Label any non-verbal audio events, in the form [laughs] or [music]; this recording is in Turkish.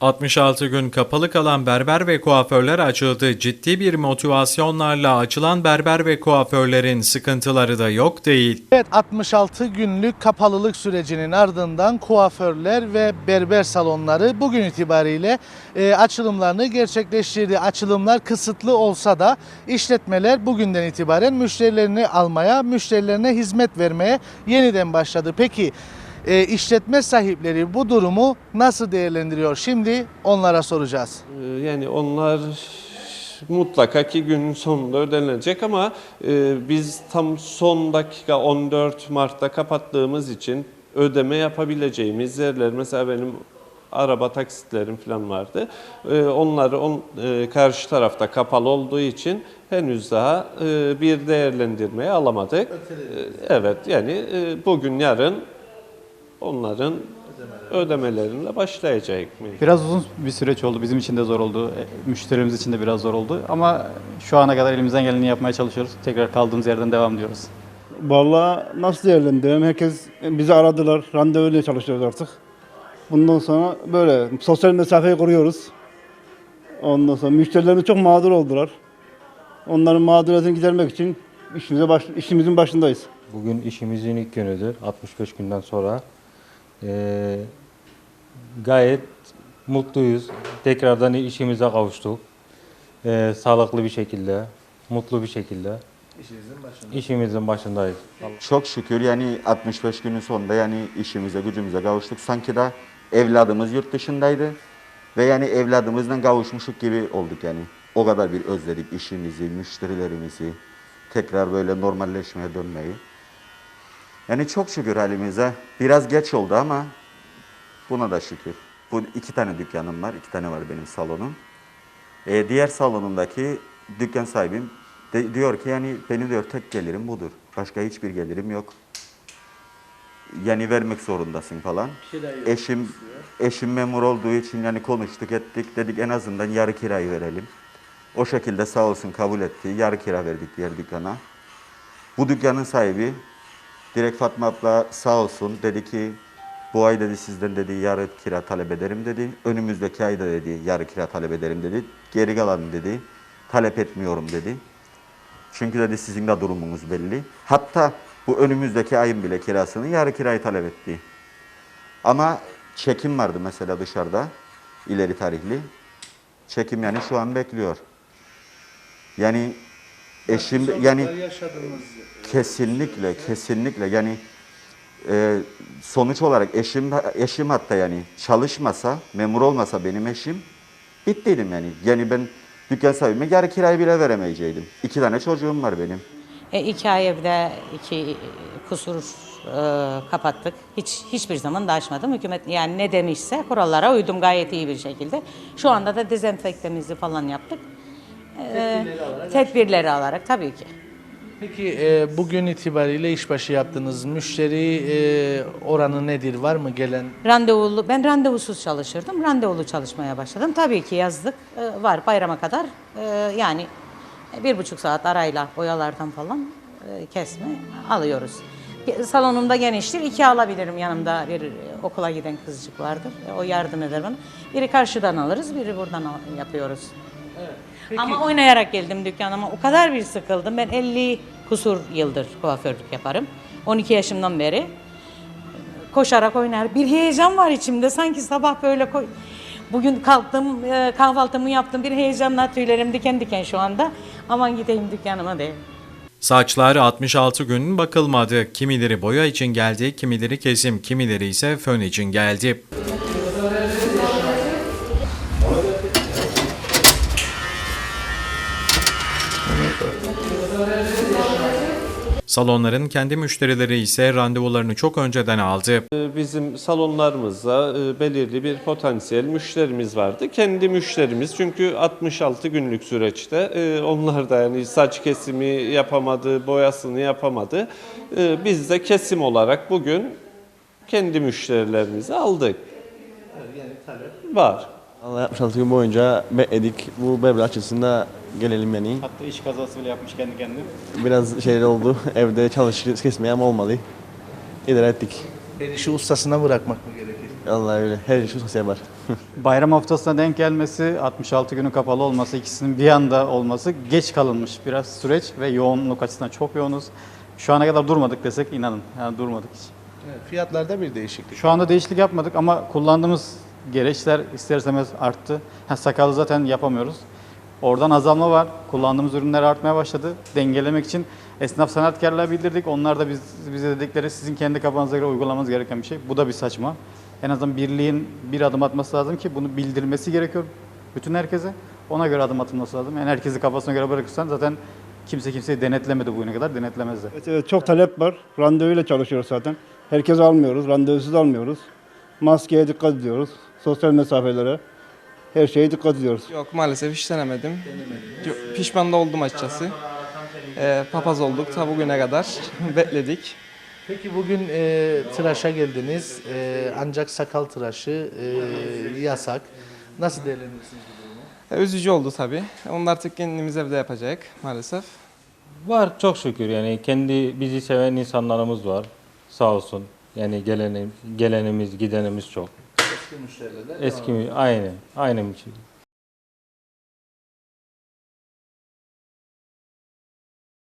66 gün kapalı kalan berber ve kuaförler açıldı. Ciddi bir motivasyonlarla açılan berber ve kuaförlerin sıkıntıları da yok değil. Evet 66 günlük kapalılık sürecinin ardından kuaförler ve berber salonları bugün itibariyle e, açılımlarını gerçekleştirdi. Açılımlar kısıtlı olsa da işletmeler bugünden itibaren müşterilerini almaya, müşterilerine hizmet vermeye yeniden başladı. Peki e, işletme sahipleri bu durumu nasıl değerlendiriyor? Şimdi onlara soracağız. Ee, Yani onlar mutlaka ki günün sonunda ödenecek ama e, biz tam son dakika 14 Mart'ta kapattığımız için ödeme yapabileceğimiz yerler mesela benim araba taksitlerim falan vardı. E, onları on, e, karşı tarafta kapalı olduğu için henüz daha e, bir değerlendirmeye alamadık. E, evet yani e, bugün yarın onların ödemelerine başlayacak mı? Biraz uzun bir süreç oldu. Bizim için de zor oldu. e, Müşterimiz için de biraz zor oldu. Ama şu ana kadar elimizden geleni yapmaya çalışıyoruz. Tekrar kaldığımız yerden devam diyoruz. Vallahi nasıl değerlendirelim? Herkes bizi aradılar. Randevuyla çalışıyoruz artık. Bundan sonra böyle sosyal mesafeyi koruyoruz. Ondan sonra müşterilerimiz çok mağdur oldular. Onların mağduriyetini gidermek için işimize baş, işimizin başındayız. Bugün işimizin ilk günüdür. 65 günden sonra. Ee, gayet mutluyuz. Tekrardan işimize kavuştuk. Ee, sağlıklı bir şekilde, mutlu bir şekilde. İşimizin başındayız. Çok şükür yani 65 günün sonunda yani işimize gücümüze kavuştuk. Sanki de evladımız yurt dışındaydı ve yani evladımızla kavuşmuşuk gibi olduk yani. O kadar bir özledik işimizi, müşterilerimizi, tekrar böyle normalleşmeye dönmeyi. Yani çok şükür halimize. Biraz geç oldu ama buna da şükür. Bu iki tane dükkanım var, iki tane var benim salonum. Ee, diğer salonumdaki dükkan sahibim de, diyor ki yani benim diyor tek gelirim budur. Başka hiçbir gelirim yok. Yani vermek zorundasın falan. Eşim eşim memur olduğu için yani konuştuk ettik dedik en azından yarı kirayı verelim. O şekilde sağ olsun kabul etti. Yarı kira verdik diğer dükkana. Bu dükkanın sahibi direkt Fatma abla sağ olsun dedi ki bu ay dedi sizden dedi yarı kira talep ederim dedi. Önümüzdeki ayda dedi yarı kira talep ederim dedi. Geri kalanı dedi talep etmiyorum dedi. Çünkü dedi sizin de durumunuz belli. Hatta bu önümüzdeki ayın bile kirasını yarı kirayı talep etti. Ama çekim vardı mesela dışarıda ileri tarihli. Çekim yani şu an bekliyor. Yani eşim yani kesinlikle kesinlikle yani e, sonuç olarak eşim eşim hatta yani çalışmasa memur olmasa benim eşim bittiydim yani. Yani ben dükkan sahibime yarı kirayı bile veremeyeceydim. İki tane çocuğum var benim. E, iki ay evde iki kusur e, kapattık. Hiç hiçbir zaman da açmadım. Hükümet yani ne demişse kurallara uydum gayet iyi bir şekilde. Şu anda da dezenfektemizi falan yaptık. E, tedbirleri alarak tabii ki. Peki e, bugün itibariyle işbaşı yaptığınız müşteri e, oranı nedir? Var mı gelen? Randevulu, ben randevusuz çalışırdım. Randevulu çalışmaya başladım. Tabii ki yazdık. e, var bayrama kadar. e, yani bir buçuk saat arayla boyalardan falan e, kesme alıyoruz. Salonumda geniştir. iki alabilirim yanımda bir e, okula giden kızcık vardır. E, O yardım eder bana. Biri karşıdan alırız, biri buradan al- yapıyoruz. Ama oynayarak geldim dükkanıma. O kadar bir sıkıldım. Ben 50 kusur yıldır kuaförlük yaparım. 12 yaşımdan beri koşarak oynar. Bir heyecan var içimde. Sanki sabah böyle koy... Bugün kalktım, e, kahvaltımı yaptım. Bir heyecanla tüylerim diken diken şu anda. Aman gideyim dükkanıma diye. Saçlar 66 gün bakılmadı. Kimileri boya için geldi, kimileri kesim, kimileri ise fön için geldi. Salonların kendi müşterileri ise randevularını çok önceden aldı. Ee, Bizim salonlarımızda e, belirli bir potansiyel müşterimiz vardı. Kendi müşterimiz çünkü 66 günlük süreçte e, onlar da yani saç kesimi yapamadı, boyasını yapamadı. E, Biz de kesim olarak bugün kendi müşterilerimizi aldık. Var. Allah 66 gün boyunca bekledik. Bu berber açısında gelelim yani. Hatta iş kazası bile yapmış kendi kendine. Biraz şeyler oldu. [laughs] Evde çalışırız kesmeye ama olmadı. İdare ettik. El işi ustasına bırakmak mı gerekir? Vallahi öyle. Her şey sosyal var. Bayram haftasına denk gelmesi, 66 günü kapalı olması, ikisinin bir anda olması geç kalınmış biraz süreç ve yoğunluk açısından çok yoğunuz. Şu ana kadar durmadık desek inanın. Yani durmadık hiç. Evet, fiyatlarda bir değişiklik. Şu anda değişiklik yapmadık ama kullandığımız gereçler ister istemez arttı. Ha, sakalı zaten yapamıyoruz. Oradan azalma var. Kullandığımız ürünler artmaya başladı. Dengelemek için esnaf sanatkarlığa bildirdik. Onlar da biz, bize dedikleri sizin kendi kafanıza göre uygulamanız gereken bir şey. Bu da bir saçma. En azından birliğin bir adım atması lazım ki bunu bildirmesi gerekiyor bütün herkese. Ona göre adım atılması lazım. Yani herkesi kafasına göre bırakırsan zaten kimse kimseyi denetlemedi bugüne kadar. Denetlemez de. Evet, evet, çok talep var. Randevuyla çalışıyoruz zaten. Herkes almıyoruz, randevusuz almıyoruz. Maskeye dikkat ediyoruz, sosyal mesafelere. Her şeye dikkat ediyoruz. Yok maalesef hiç denemedim. Pişman da oldum açıkçası. Ee, papaz olduk ta bugüne kadar. [laughs] Bekledik. Peki bugün e, tıraşa geldiniz E, ancak sakal tıraşı e, yasak. Nasıl değerlendirirsiniz bu durumu? Ee, Üzücü oldu tabii. Onu artık kendimiz evde yapacak maalesef. Var çok şükür yani kendi bizi seven insanlarımız var. Sağ olsun. Yani gelenim, gelenimiz, gidenimiz çok. Eski müşterilerle Eski aynı, aynı